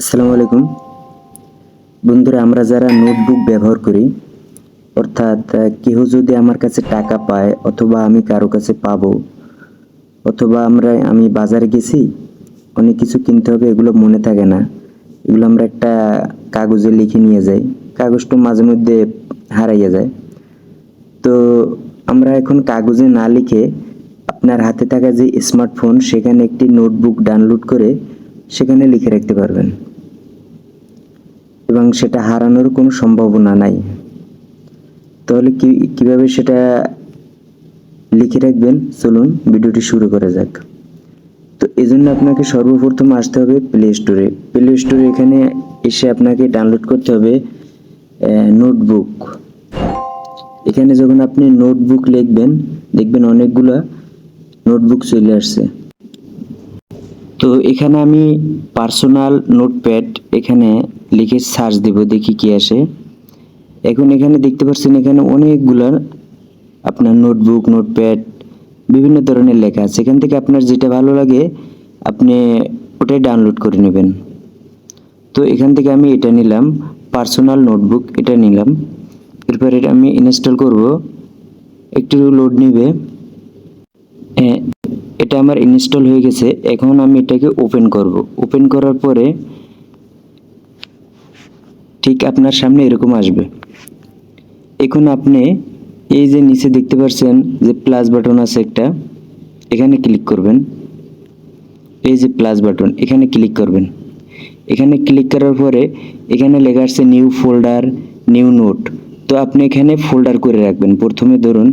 আসসালামু আলাইকুম। বন্ধুরা, আমরা যারা নোটবুক ব্যবহার করি, অর্থাৎ কেউ যদি আমার কাছে টাকা পায় অথবা আমি কারও কাছে পাবো, অথবা আমরা, আমি বাজারে গেছি, অনেক কিছু কিনতে হবে, এগুলো মনে থাকে না। এগুলো আমরা একটা কাগজে লিখে নিয়ে যাই, কাগজটা মাঝে মধ্যে হারাইয়া যায়। তো আমরা এখন কাগজে না লিখে আপনার হাতে থাকা যে স্মার্টফোন সেখানে একটি নোটবুক ডাউনলোড করে সেখানে লিখে রাখতে পারবেন। এবং সেটা হারানোর কোনো সম্ভাবনা নাই। তাহলে কি, কীভাবে সেটা লিখে রাখবেন? চলুন ভিডিওটি শুরু করা যাক। তো এই জন্য আপনাকে সর্বপ্রথম আসতে হবে প্লে স্টোরে প্লে স্টোরে এখানে এসে আপনাকে ডাউনলোড করতে হবে নোটবুক এখানে যখন আপনি নোটবুক লিখবেন, দেখবেন অনেকগুলা নোটবুক চলে আসছে। তো এখানে আমি পার্সোনাল নোটপ্যাড এখানে লিখে সার্চ দেব, দেখি কি আসে। এখন এখানে দেখতে পাচ্ছেন এখানে অনেকগুলো আপনার নোটবুক নোটপ্যাড বিভিন্ন ধরনের লেখা আছে। এখান থেকে আপনার যেটা ভালো লাগে, আপনি ওটাই ডাউনলোড করে নেবেন। তো এখান থেকে আমি এটা নিলাম পার্সোনাল নোটবুক এটা নিলাম। এরপর আমি ইনস্টল করব। একটু লোড নেবে। হ্যাঁ এটা আমার ইনস্টল হয়ে গেছে। এখন আমি এটাকে ওপেন করব। ওপেন করার পরে ঠিক আপনার সামনে এরকম আসবে। এখন আপনি এই যে নিচে দেখতে পাচ্ছেন যে প্লাস বাটন আছে একটা, এখানে ক্লিক করবেন। এই যে প্লাস বাটন এখানে ক্লিক করবেন। এখানে ক্লিক করার পরে এখানে লেখা আসছে নিউ ফোল্ডার নিউ নোট তো আপনি এখানে ফোল্ডার করে রাখবেন। প্রথমে ধরুন,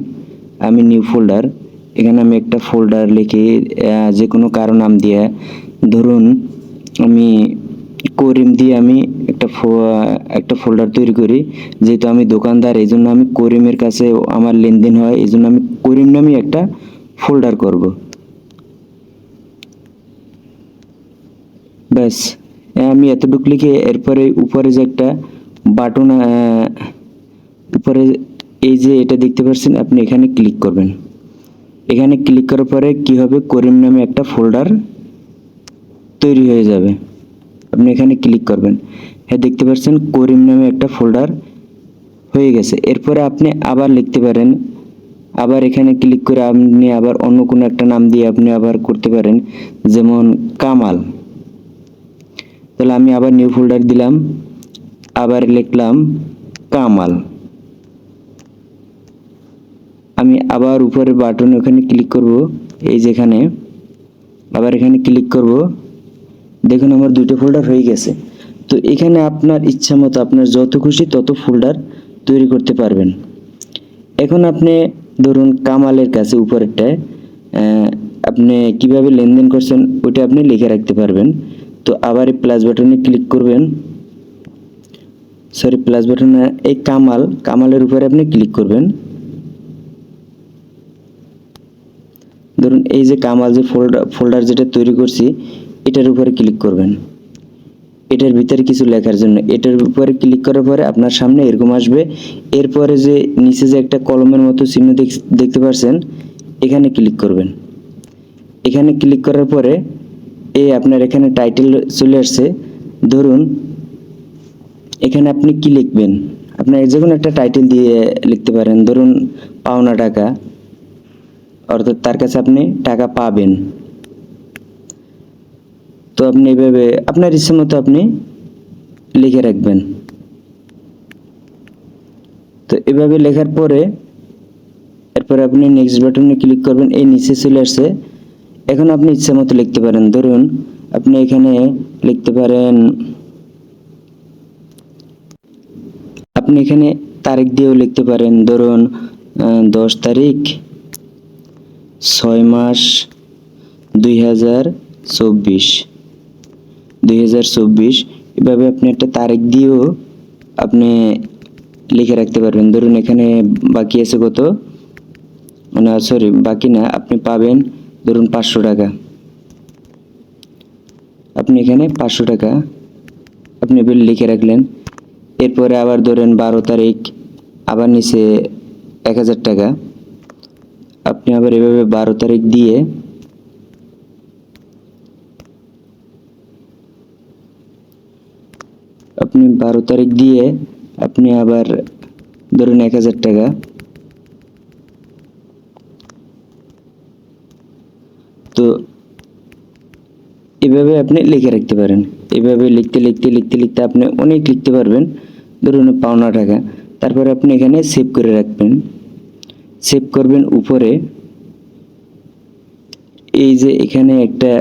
আমি নিউ ফোল্ডার এখানে আমি একটা ফোল্ডার লিখে যে কোনো কারও নাম দিয়ে, ধরুন আমি করিম দিয়ে আমি একটা একটা ফোল্ডার তৈরি করি, যেহেতু আমি দোকানদার এই জন্য আমি করিমের কাছে আমার লেনদেন হয় এই জন্য আমি করিম নামে একটা ফোল্ডার করব। ব্যাস আমি এতটুকু লিখে, এরপরে উপরে যে একটা বাটন উপরে এই যে এটা দেখতে পাচ্ছেন, আপনি এখানে ক্লিক করবেন। এখানে ক্লিক করার পরে কি হবে করিম নামে একটা ফোল্ডার তৈরি হয়ে যাবে। আপনি এখানে ক্লিক করবেন। হ্যাঁ দেখতে পাচ্ছেন করিম নামে একটা ফোল্ডার হয়ে গেছে। এরপরে আপনি আবার লিখতে পারেন। আবার এখানে ক্লিক করে আপনি আবার অন্য কোনো একটা নাম দিয়ে আপনি আবার করতে পারেন। যেমন কামাল। তাহলে আমি আবার নিউ ফোল্ডার দিলাম। আবার লিখলাম কামাল। আমি আবার উপরে বাটন ওখানে ক্লিক করব। এই যেখানে, আবার এখানে ক্লিক করব। দেখুন আমার দুটো ফোল্ডার হয়ে গেছে। তো এখানে আপনার ইচ্ছা মতো, আপনার যত খুশি তত ফোল্ডার তৈরি করতে পারবেন। এখন আপনি ধরুন কামালের কাছে উপরেরটায় আপনি কীভাবে লেনদেন করছেন ওটা আপনি লিখে রাখতে পারবেন। তো আবার এই প্লাস বাটনে ক্লিক করবেন। সরি প্লাস বাটনে এই কামাল, কামালের উপরে আপনি ক্লিক করবেন। ধরুন এই যে কামাল যে ফোল্ডার ফোল্ডার যেটা তৈরি করছি, এটার উপরে ক্লিক করবেন। এটার ভিতরে কিছু লেখার জন্য। এটার উপরে ক্লিক করার পরে আপনার সামনে এরকম আসবে। এরপরে যে নিচে যে একটা কলমের মতো চিহ্ন দেখ- দেখতে পাচ্ছেন এখানে ক্লিক করবেন। এখানে ক্লিক করার পরে এই আপনার এখানে টাইটেল চলে আসছে। ধরুন, এখানে আপনি কি লিখবেন? আপনার যে কোনো একটা টাইটেল দিয়ে লিখতে পারেন। ধরুন, পাওনা টাকা। অর্থাৎ তার কাছে আপনি টাকা পাবেন। তো আপনি এভাবে আপনার ইচ্ছে মতো আপনি লিখে রাখবেন। তো এভাবে লেখার পরে এরপরে আপনি নেক্সট বাটনে ক্লিক করবেন, এই নিচে চলে আসছে। এখন আপনি ইচ্ছে মতো লিখতে পারেন। ধরুন, আপনি এখানে লিখতে পারেন, আপনি এখানে তারিখ দিয়েও লিখতে পারেন। ধরুন দশ তারিখ। ছয় মাস দুই হাজার চব্বিশ। দুই হাজার চব্বিশ, এভাবে আপনি একটা তারিখ দিয়েও আপনি লিখে রাখতে পারবেন। ধরুন এখানে বাকি আছে কত? না সরি বাকি না, আপনি পাবেন ধরুন পাঁচশো টাকা। আপনি এখানে পাঁচশো টাকা আপনি বিল লিখে রাখলেন। এরপরে আবার ধরেন বারো তারিখ, আবার নিচে এক হাজার টাকা। আপনি আবার এভাবে বারো তারিখ দিয়ে আপনি বারো তারিখ দিয়ে আপনি আবার ধরুন এক হাজার টাকা তো এভাবে আপনি লিখে রাখতে পারেন এভাবে লিখতে লিখতে লিখতে লিখতে আপনি অনেক লিখতে পারবেন ধরুন পাওনা টাকা তারপরে আপনি এখানে সেভ করে রাখবেন সেভ করবেন উপরে। এই যে এখানে একটা,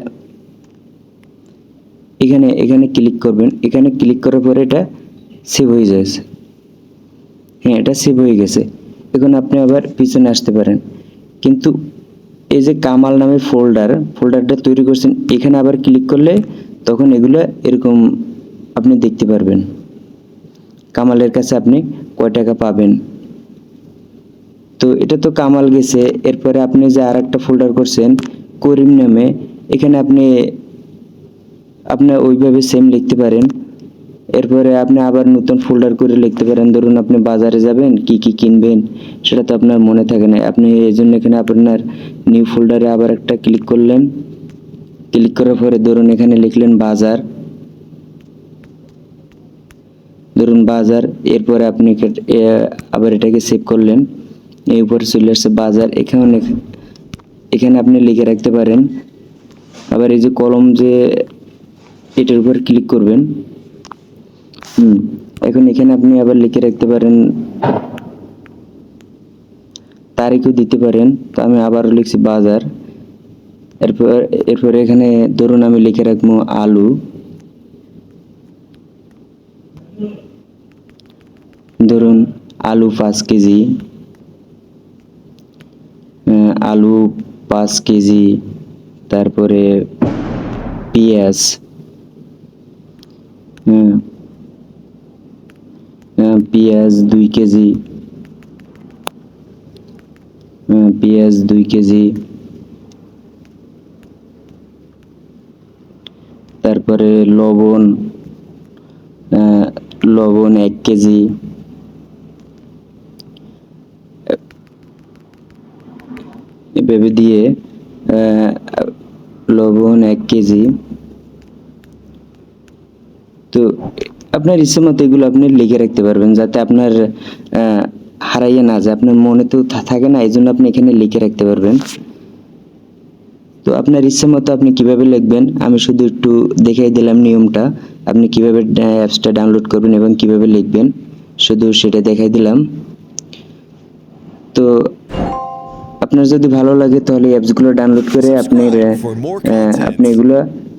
এখানে এখানে ক্লিক করবেন। এখানে ক্লিক করার পরে এটা সেভ হয়ে যাচ্ছে। হ্যাঁ এটা সেভ হয়ে গেছে। এখন আপনি আবার পিছনে আসতে পারেন। কিন্তু এই যে কামাল নামের ফোল্ডার ফোল্ডারটা তৈরি করছেন, এখানে আবার ক্লিক করলে তখন এগুলো এরকম আপনি দেখতে পারবেন। কামালের কাছে আপনি কয় টাকা পাবেন? তো এটা তো কামাল গেছে। এরপরে আপনি যে আর একটা ফোল্ডার করছেন, করিম নামে, এখানে আপনি আপনি ওইভাবে সেম লিখতে পারেন। এরপরে আপনি আবার নতুন ফোল্ডার করে লিখতে পারেন। ধরুন আপনি বাজারে যাবেন, কি কি কিনবেন, সেটা তো আপনার মনে থাকে না। আপনি এই জন্য এখানে আপনার নিউ ফোল্ডারে আবার একটা ক্লিক করলেন। ক্লিক করার পরে ধরুন এখানে লিখলেন বাজার। ধরুন বাজার, এরপরে আপনি আবার এটাকে সেভ করলেন। এই উপরে চলে আসছে বাজার। এখানে এখানে আপনি লিখে রাখতে পারেন। আবার এই যে কলম যে এটার উপর ক্লিক করবেন। হুম, এখন এখানে আপনি আবার লিখে রাখতে পারেন। তারিখও দিতে পারেন। তো আমি আবারও লিখছি বাজার। এরপর এরপর এখানে ধরুন আমি লিখে রাখব আলু। ধরুন আলু পাঁচ কেজি। আলু পাঁচ কেজি তারপরে পেঁয়াজ হ্যাঁ পেঁয়াজ দুই কেজি আহ, পেঁয়াজ দুই কেজি তারপরে লবণ লবণ এক কেজি এভাবে দিয়ে লবণ এক কেজি। তো আপনার ইচ্ছে মতো এগুলো আপনি লিখে রাখতে পারবেন যাতে আপনার হারাইয়া না যায়। আপনার মনে তো থাকে না এই জন্য আপনি এখানে লিখে রাখতে পারবেন। তো আপনার ইচ্ছে মতো আপনি কীভাবে লিখবেন? আমি শুধু একটু দেখাই দিলাম নিয়মটা। আপনি কীভাবে অ্যাপসটা ডাউনলোড করবেন এবং কীভাবে লিখবেন? শুধু সেটা দেখাই দিলাম। তো আপনার যদি ভালো লাগে তাহলে অ্যাপসগুলো ডাউনলোড করে আপনি আপনি এগুলো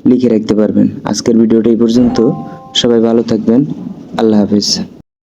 লিখে রাখতে পারবেন। আজকের ভিডিওটা এই পর্যন্ত। সবাই ভালো থাকবেন। আল্লাহ হাফিজ।